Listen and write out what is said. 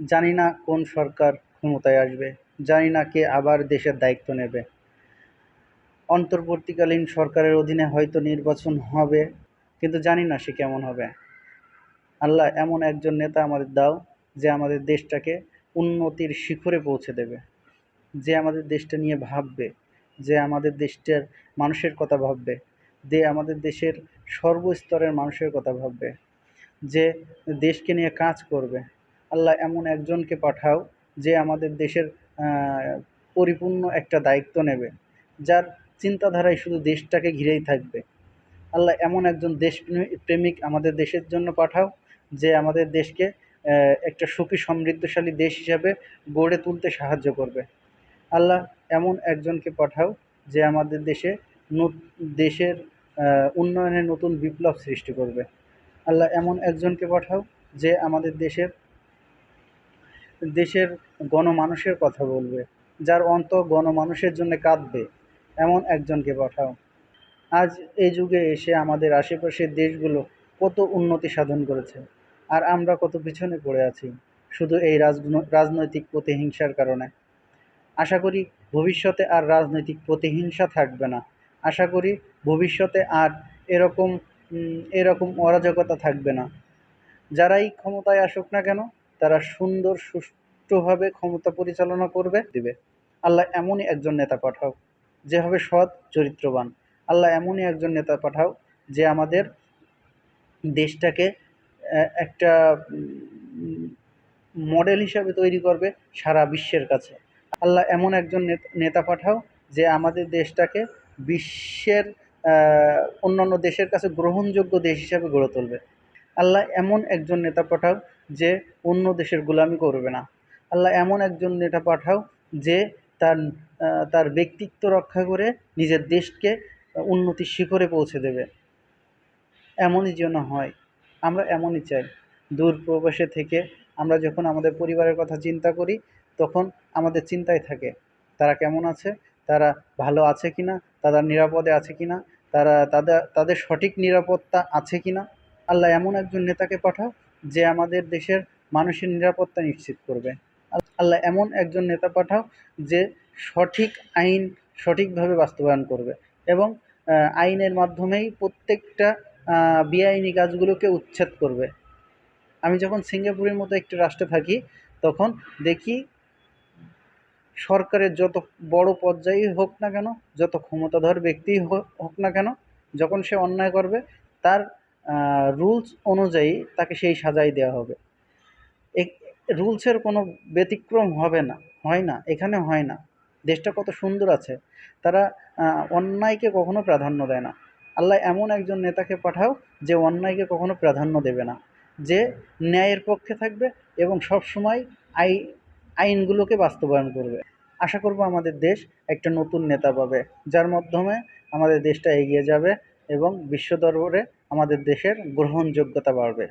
জানি না কোন সরকার ক্ষমতায় আসবে, জানি না কে আবার দেশের দায়িত্ব নেবে। অন্তর্বর্তীকালীন সরকারের অধীনে হয়তো নির্বাচন হবে, কিন্তু জানি না সে কেমন হবে। আল্লাহ এমন একজন নেতা আমাদের দাও, যে আমাদের দেশটাকে উন্নতির শিখরে পৌঁছে দেবে। যে আমাদের দেশটা নিয়ে ভাববে, যে আমাদের দেশটার মানুষের কথা ভাববে, যে আমাদের দেশের সর্বস্তরের মানুষের কথা ভাববে, যে দেশকে নিয়ে কাজ করবে। আল্লাহ এমন একজনকে পাঠাও যে আমাদের দেশের পরিপূর্ণ একটা দায়িত্ব নেবে, যার চিন্তাধারায় শুধু দেশটাকে ঘিরেই থাকবে। আল্লাহ এমন একজন দেশ প্রেমিক আমাদের দেশের জন্য পাঠাও যে আমাদের দেশকে একটা সুখী সমৃদ্ধশালী দেশ হিসাবে গড়ে তুলতে সাহায্য করবে। আল্লাহ এমন একজনকে পাঠাও যে আমাদের দেশে দেশের উন্নয়নে নতুন বিপ্লব সৃষ্টি করবে। আল্লাহ এমন একজনকে পাঠাও যে আমাদের দেশের দেশের গণমানুষের কথা বলবে, যার অন্তর গণমানুষের জন্যে কাঁদবে, এমন একজনকে পাঠাও। আজ এই যুগে এসে আমাদের আশেপাশের দেশগুলো কত উন্নতি সাধন করেছে, আর আমরা কত পিছনে পড়ে আছি, শুধু এই রাজনৈতিক প্রতিহিংসার কারণে। আশা করি ভবিষ্যতে আর রাজনৈতিক প্রতিহিংসা থাকবে না। আশা করি ভবিষ্যতে আর এরকম এরকম অরাজকতা থাকবে না। যারাই ক্ষমতায় আসুক না কেন তারা সুন্দর, সুষ্ঠুভাবে ক্ষমতা পরিচালনা করবে। দিবে। আল্লাহ এমনই একজন নেতা পাঠাও, যে হবে সৎ, চরিত্রবান। আল্লাহ এমনই একজন নেতা পাঠাও, যে আমাদের দেশটাকে একটা মডেল হিসাবে তৈরি করবে সারা বিশ্বের কাছে। আল্লাহ এমন একজন নেতা পাঠাও, যে আমাদের দেশটাকে বিশ্বের অন্যান্য দেশের কাছে গ্রহণযোগ্য দেশ হিসাবে গড়ে তুলবে। আল্লাহ এমন একজন নেতা পাঠাও যে অন্য দেশের গোলামি করবে না। আল্লাহ এমন একজন নেতা পাঠাও যে তার তার ব্যক্তিত্ব রক্ষা করে নিজের দেশকে উন্নতির শিখরে পৌঁছে দেবে। এমনই যেন হয়। আমরা এমনই চাই। দূর প্রবাসে থেকে আমরা যখন আমাদের পরিবারের কথা চিন্তা করি, তখন আমাদের চিন্তায় থাকে, তারা কেমন আছে, তারা ভালো আছে কি না তারা নিরাপদে আছে কি না তারা, তাদের তাদের সঠিক নিরাপত্তা আছে কি না আল্লাহ এমন একজন নেতাকে পাঠাও যে আমাদের দেশের মানুষের নিরাপত্তা নিশ্চিত করবে। আল্লাহ এমন একজন নেতা পাঠাও যে সঠিক আইন সঠিকভাবে বাস্তবায়ন করবে এবং আইনের মাধ্যমেই প্রত্যেকটা বেআইনি কাজগুলোকে উচ্ছেদ করবে। আমি যখন সিঙ্গাপুরের মতো একটি রাষ্ট্রে থাকি, তখন দেখি সরকারের যত বড় পর্যায়েই হোক না কেন, যত ক্ষমতাধর ব্যক্তিই হোক না কেন, যখন সে অন্যায় করবে, তার রুলস অনুযায়ী তাকে সেই সাজাই দেওয়া হবে। রুলসের কোনো ব্যতিক্রম হবে না, হয় না, এখানে হয় না। দেশটা কত সুন্দর আছে। তারা অন্যায়কে কখনো প্রাধান্য দেয় না। আল্লাহ এমন একজন নেতাকে পাঠাও যে অন্যায়কে কখনো প্রাধান্য দেবে না। যে ন্যায়ের পক্ষে থাকবে এবং সব সময় আই, আইনগুলোকে বাস্তবায়ন করবে। আশা করব আমাদের দেশ একটা নতুন নেতা পাবে, যার মাধ্যমে আমাদের দেশটা এগিয়ে যাবে এবং বিশ্ব দরবারে আমাদের দেশের গ্রহণযোগ্যতা বাড়বে।